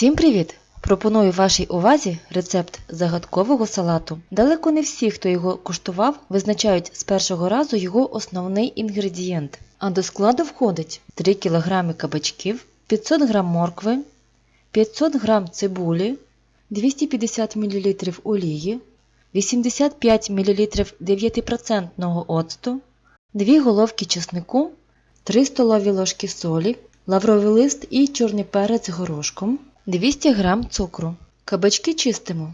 Всім привіт! Пропоную вашій увазі рецепт загадкового салату. Далеко не всі, хто його куштував, визначають з першого разу його основний інгредієнт. А до складу входить 3 кг кабачків, 500 г моркви, 500 г цибулі, 250 мл олії, 85 мл 9% оцту, 2 головки чеснику, 3 столові ложки солі, лавровий лист і чорний перець горошком, 200 г цукру. Кабачки чистимо.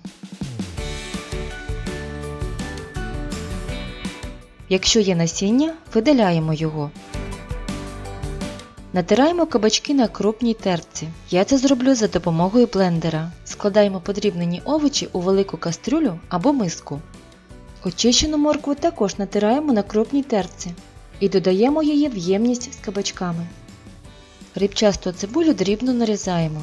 Якщо є насіння, видаляємо його. Натираємо кабачки на крупній терці. Я це зроблю за допомогою блендера. Складаємо подрібнені овочі у велику кастрюлю або миску. Очищену моркву також натираємо на крупній терці і додаємо її в ємність з кабачками. Рібчасту цибулю дрібно нарізаємо.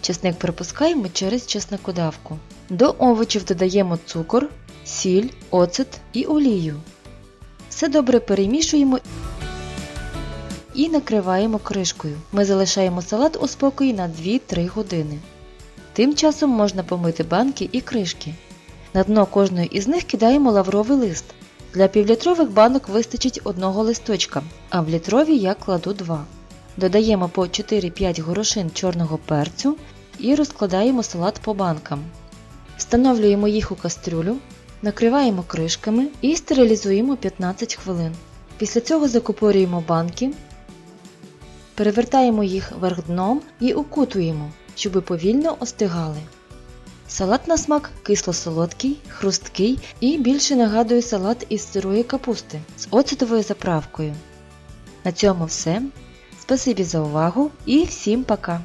Чесник пропускаємо через чесникодавку. До овочів додаємо цукор, сіль, оцет і олію. Все добре перемішуємо і накриваємо кришкою. Ми залишаємо салат у спокої на 2-3 години. Тим часом можна помити банки і кришки. На дно кожної із них кидаємо лавровий лист. Для півлітрових банок вистачить одного листочка, а в літрові я кладу 2. Додаємо по 4-5 горошин чорного перцю і розкладаємо салат по банкам. Встановлюємо їх у кастрюлю, накриваємо кришками і стерилізуємо 15 хвилин. Після цього закупорюємо банки, перевертаємо їх вверх дном і укутуємо, щоб повільно остигали. Салат на смак кисло-солодкий, хрусткий і більше нагадує салат із сирої капусти з оцетовою заправкою. На цьому все. Спасибі за увагу і всім пока!